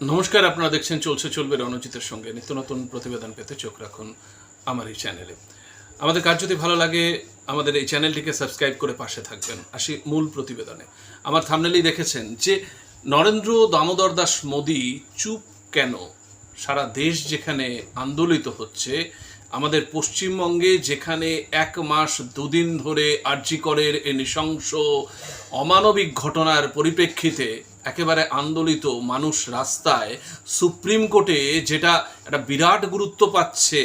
নমস্কার, আপনারা দেখছেন চলছে চলবে রণজিতের সঙ্গে। নিত্য নতুন প্রতিবেদন পেতে চোখ রাখুন আমার এই চ্যানেলে। আমাদের কাজ যদি ভালো লাগে, আমাদের এই চ্যানেলটিকে সাবস্ক্রাইব করে পাশে থাকবেন। আসি মূল প্রতিবেদনে। আমার থামনেলেই দেখেছেন যে, নরেন্দ্র দামোদর দাস মোদী চুপ কেন? সারা দেশ যেখানে আন্দোলিত হচ্ছে, আমাদের পশ্চিমবঙ্গে যেখানে এক মাস দুদিন ধরে আর্যিকরের এ নৃশংস অমানবিক ঘটনার পরিপ্রেক্ষিতে একেবারে আন্দোলিত মানুষ রাস্তায় সুপ্রিম কোর্টে যেটা একটা বিরাট গুরুত্ব পাচ্ছে,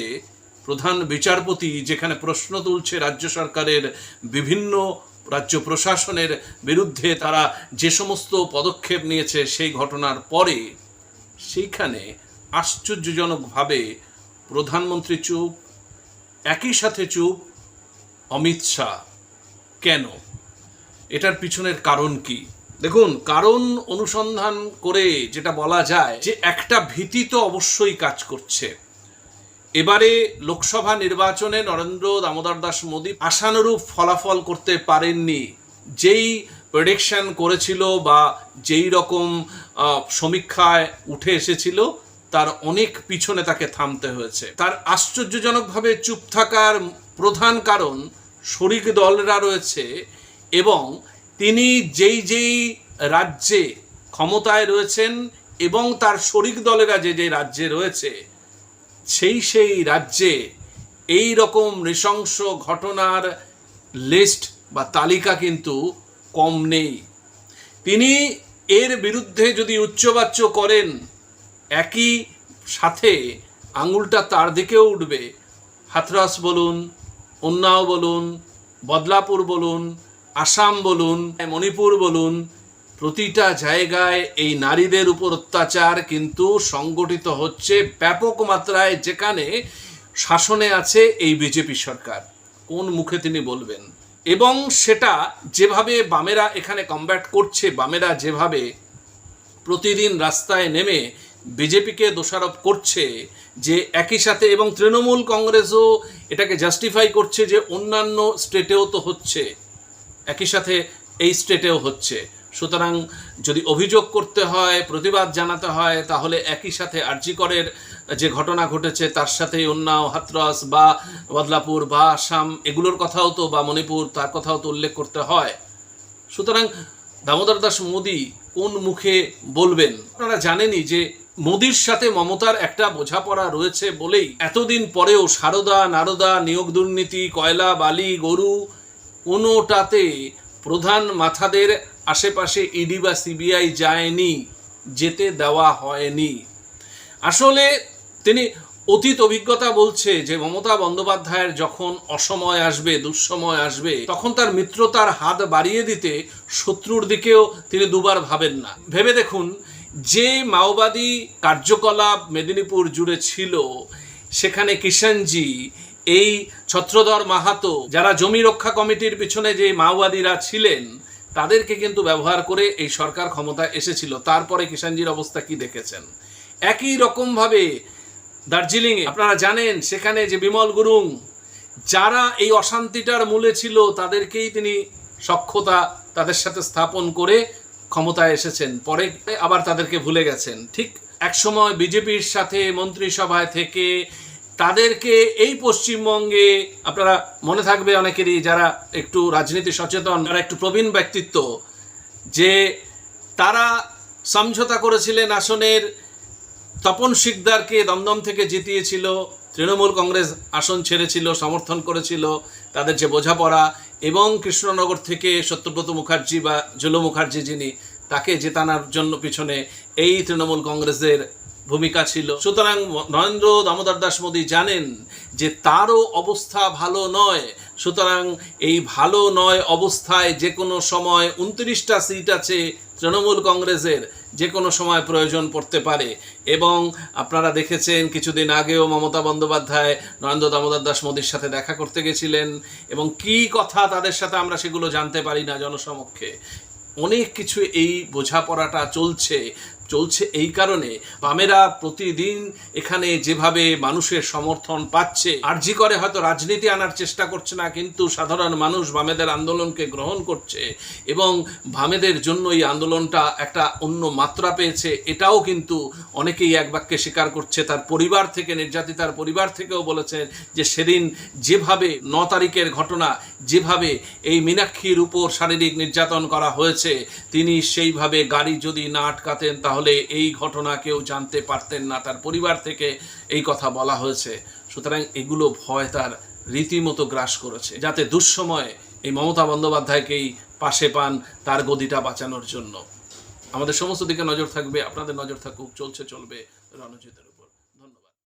প্রধান বিচারপতি যেখানে প্রশ্ন তুলছে রাজ্য সরকারের বিভিন্ন রাজ্য প্রশাসনের বিরুদ্ধে তারা যে সমস্ত পদক্ষেপ নিয়েছে সেই ঘটনার পরে সেইখানে আশ্চর্যজনকভাবে প্রধানমন্ত্রী চুপ, একই সাথে চুপ অমিত শাহ। কেন? এটার পিছনের কারণ কি? দেখুন, কারণ অনুসন্ধান করে যেটা বলা যায় যে একটা ভীতি তো অবশ্যই কাজ করছে। এবারে লোকসভা নির্বাচনে নরেন্দ্র দামোদর দাস মোদী আশানুরূপ ফলাফল করতে পারেননি। যেই প্রেডিকশন করেছিল বা যেই রকম সমীক্ষায় উঠে এসেছিল, তার অনেক পিছনে তাকে থামতে হয়েছে। তার আশ্চর্যজনকভাবে চুপ থাকার প্রধান কারণ শরিক দলরা রয়েছে এবং তিনি যেই যেই রাজ্যে ক্ষমতায় রয়েছেন এবং তার শরিক দলেরা যে যে রাজ্যে রয়েছে, সেই সেই রাজ্যে এই রকম নৃশংস ঘটনার লিস্ট বা তালিকা কিন্তু কম নেই। তিনি এর বিরুদ্ধে যদি উচ্চবাচ্য করেন, একই সাথে আঙুলটা তার দিকেও উঠবে। হাতরাস বলুন উন্নাও বলুন, বদলাপুর বলুন আসাম বলুন, মণিপুর বলুন, প্রতিটা জায়গায় এই নারীদের উপর অত্যাচার কিন্তু সংগঠিত হচ্ছে ব্যাপক মাত্রায় যেখানে শাসনে আছে এই বিজেপি সরকার। কোন মুখে তিনি বলবেন? এবং সেটা যেভাবে বামেরা এখানে কমব্যাট করছে, বামেরা যেভাবে প্রতিদিন রাস্তায় নেমে বিজেপিকে দোষারোপ করছে, যে একই সাথে এবং তৃণমূল কংগ্রেসও এটাকে জাস্টিফাই করছে যে অন্যান্য স্টেটেও তো হচ্ছে। একই সাথে এই স্টেটেও হচ্ছে। সুতরাং যদি অভিযোগ করতে হয়, প্রতিবাদ জানাতে হয়, তাহলে একই সাথে আর্জিকরের যে ঘটনা ঘটেছে, তার সাথেই উন্নাও হাতরস বা বদলাপুর বা আসাম, এগুলোর কথাও তো বা মণিপুর, তার কথাও তো উল্লেখ করতে হয়। সুতরাং দামোদর দাস মোদী কোন মুখে বলবেন? আপনারা জানেনই যে মোদির সাথে মমতার একটা বোঝাপড়া রয়েছে বলেই এতদিন পরেও সারদা, নারদা, নিয়োগ দুর্নীতি, কয়লা, বালি, গরু কোনোটাতে প্রধান মাথাদের আশেপাশে ইডি বা সিবিআই যায়নি, যেতে দেওয়া হয়নি। আসলে তিনি অতীত অভিজ্ঞতা বলছে যে, মমতা বন্দ্যোপাধ্যায়ের যখন অসময় আসবে, দুঃসময় আসবে, তখন তার মিত্রতার হাত বাড়িয়ে দিতে শত্রুর দিকেও তিনি দুবার ভাবেন না। ভেবে দেখুন, যে মাওবাদী কার্যকলাপ মেদিনীপুর জুড়ে ছিল সেখানে কিষাণজি, এই ছত্রধর মাহাতো, যারা জমি রক্ষা কমিটির পিছনে যে মাওবাদীরা ছিলেন, তাদেরকে কিন্তু ব্যবহার করে এই সরকার ক্ষমতা এসেছিল। তারপরে কিষাণজির অবস্থা কি দেখেছেন? একই রকমভাবে দার্জিলিংয়ে, আপনারা জানেন, সেখানে যে বিমল গুরুং, যারা এই অশান্তিটার মূলে ছিল, তাদেরকেই তিনি সক্ষতা তাদের সাথে স্থাপন করে ক্ষমতায় এসেছেন। পরে আবার তাদেরকে ভুলে গেছেন। ঠিক একসময় বিজেপির সাথে মন্ত্রিসভায় থেকে তাদেরকে এই পশ্চিমবঙ্গে আপনারা মনে থাকবে অনেকেরই যারা একটু রাজনীতি সচেতন, যারা একটু প্রবীণ ব্যক্তিত্ব, যে তারা সমঝোতা করেছিলেন আসনের তপন শিকদারকে দমদম থেকে জিতিয়েছিল, তৃণমূল কংগ্রেস আসন ছেড়েছিল, সমর্থন করেছিল, তাদের যে বোঝাপড়া, এবং কৃষ্ণনগর থেকে সত্যব্রত মুখার্জি বা জুলো মুখার্জি যিনি, তাকে জেতানোর জন্য পিছনে এই তৃণমূল কংগ্রেসের ভূমিকা ছিল। সুতরাং নরেন্দ্র দামোদর দাস মোদী জানেন যে তারও অবস্থা ভালো নয়। সুতরাং এই ভালো নয় অবস্থায় যে কোনো সময় উনত্রিশটা সিট আছে তৃণমূল কংগ্রেসের যে কোনো সময় প্রয়োজন পড়তে পারে। এবং আপনারা দেখেছেন কিছুদিন আগেও মমতা বন্দ্যোপাধ্যায় নরেন্দ্র দামোদর দাস মোদীর সাথে দেখা করতে গেছিলেন। এবং কি কথা তাদের সাথে আমরা সেগুলো জানতে পারি না জনসমক্ষে। অনেক কিছু এই বোঝাপড়াটা চলছে। চলছে এই কারণে বামেরা প্রতিদিন এখানে যেভাবে মানুষের সমর্থন পাচ্ছে, আরজি করে হয়তো রাজনীতি আনার চেষ্টা করছে না, কিন্তু সাধারণ মানুষ বামেদের আন্দোলনকে গ্রহণ করছে এবং বামেদের জন্য এই আন্দোলনটা একটা অন্য মাত্রা পেয়েছে। এটাও কিন্তু অনেকেই এক বাক্যে স্বীকার করছে। তার পরিবার থেকে, নির্যাতিতার পরিবার থেকেও বলেছেন যে সেদিন যেভাবে ন তারিখের ঘটনা, যেভাবে এই মীনাক্ষীর উপর শারীরিক নির্যাতন করা হয়েছে, তিনি সেইভাবে গাড়ি যদি না আটকাতেন তাহলে এই ঘটনা কেউ জানতে পারতেন না, তার পরিবার থেকে এই কথা বলা হয়েছে সুতরাং এগুলো ভয় তার রীতিমতো গ্রাস করেছে, যাতে দুঃসময়ে এই মমতা বন্দ্যোপাধ্যায়কেই পাশে পান তার গদিটা বাঁচানোর জন্য আমাদের সমস্ত দিকে নজর থাকবে, আপনাদের নজর থাকুক, চলছে, চলবে রণজিতের।